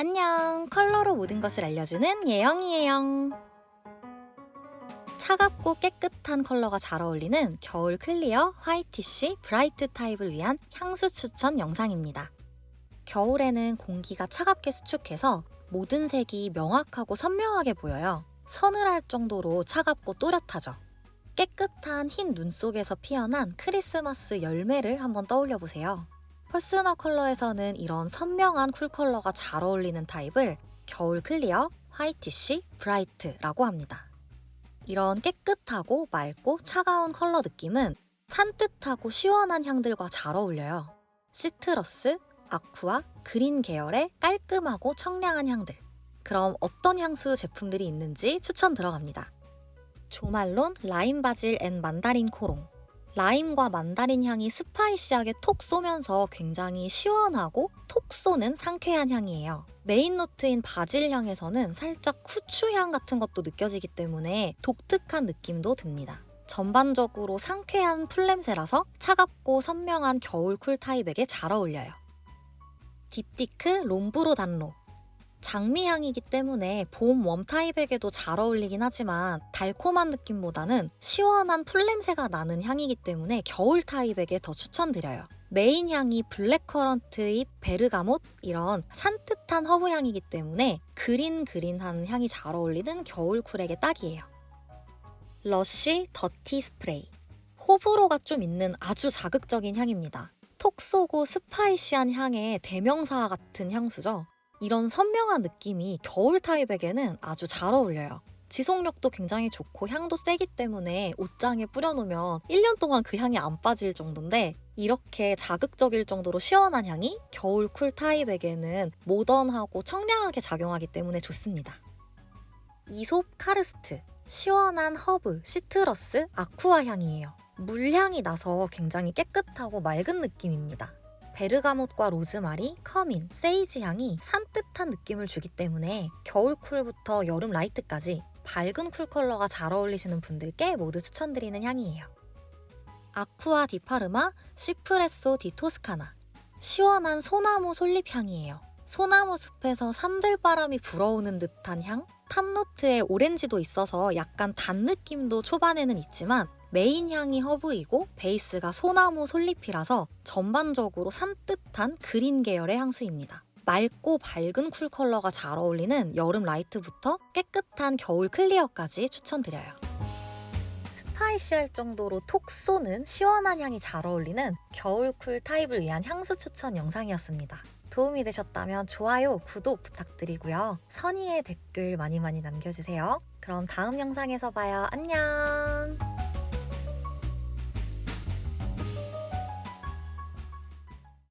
안녕. 컬러로 모든 것을 알려주는 예영이에요. 차갑고 깨끗한 컬러가 잘 어울리는 겨울 클리어 화이티쉬 브라이트 타입을 위한 향수 추천 영상입니다. 겨울에는 공기가 차갑게 수축해서 모든 색이 명확하고 선명하게 보여요. 서늘할 정도로 차갑고 또렷하죠. 깨끗한 흰 눈 속에서 피어난 크리스마스 열매를 한번 떠올려 보세요. 퍼스널 컬러에서는 이런 선명한 쿨 컬러가 잘 어울리는 타입을 겨울 클리어, 화이티쉬, 브라이트라고 합니다. 이런 깨끗하고 맑고 차가운 컬러 느낌은 산뜻하고 시원한 향들과 잘 어울려요. 시트러스, 아쿠아, 그린 계열의 깔끔하고 청량한 향들. 그럼 어떤 향수 제품들이 있는지 추천 들어갑니다. 조말론 라임 바질 앤 만다린 코롱. 라임과 만다린 향이 스파이시하게 톡 쏘면서 굉장히 시원하고 톡 쏘는 상쾌한 향이에요. 메인 노트인 바질 향에서는 살짝 후추 향 같은 것도 느껴지기 때문에 독특한 느낌도 듭니다. 전반적으로 상쾌한 풀냄새라서 차갑고 선명한 겨울 쿨 타입에게 잘 어울려요. 딥티크 롬브로 단로 장미향이기 때문에 봄 웜 타입에게도 잘 어울리긴 하지만 달콤한 느낌보다는 시원한 풀냄새가 나는 향이기 때문에 겨울 타입에게 더 추천드려요. 메인 향이 블랙커런트잎, 베르가못 이런 산뜻한 허브 향이기 때문에 그린 그린한 향이 잘 어울리는 겨울 쿨에게 딱이에요. 러쉬 더티 스프레이 호불호가 좀 있는 아주 자극적인 향입니다. 톡 쏘고 스파이시한 향의 대명사 같은 향수죠. 이런 선명한 느낌이 겨울 타입에게는 아주 잘 어울려요. 지속력도 굉장히 좋고 향도 세기 때문에 옷장에 뿌려놓으면 1년 동안 그 향이 안 빠질 정도인데 이렇게 자극적일 정도로 시원한 향이 겨울 쿨 타입에게는 모던하고 청량하게 작용하기 때문에 좋습니다. 이솝 카르스트 시원한 허브, 시트러스, 아쿠아 향이에요. 물향이 나서 굉장히 깨끗하고 맑은 느낌입니다. 베르가못과 로즈마리, 커민, 세이지 향이 산뜻한 느낌을 주기 때문에 겨울 쿨부터 여름 라이트까지 밝은 쿨 컬러가 잘 어울리시는 분들께 모두 추천드리는 향이에요. 아쿠아 디파르마 시프레소 디 토스카나 시원한 소나무 솔잎 향이에요. 소나무 숲에서 산들바람이 불어오는 듯한 향? 탑노트에 오렌지도 있어서 약간 단 느낌도 초반에는 있지만 메인 향이 허브이고 베이스가 소나무 솔잎이라서 전반적으로 산뜻한 그린 계열의 향수입니다. 맑고 밝은 쿨 컬러가 잘 어울리는 여름 라이트부터 깨끗한 겨울 클리어까지 추천드려요. 스파이시할 정도로 톡 쏘는 시원한 향이 잘 어울리는 겨울 쿨 타입을 위한 향수 추천 영상이었습니다. 도움이 되셨다면 좋아요, 구독 부탁드리고요. 선의의 댓글 많이 많이 남겨주세요. 그럼 다음 영상에서 봐요. 안녕!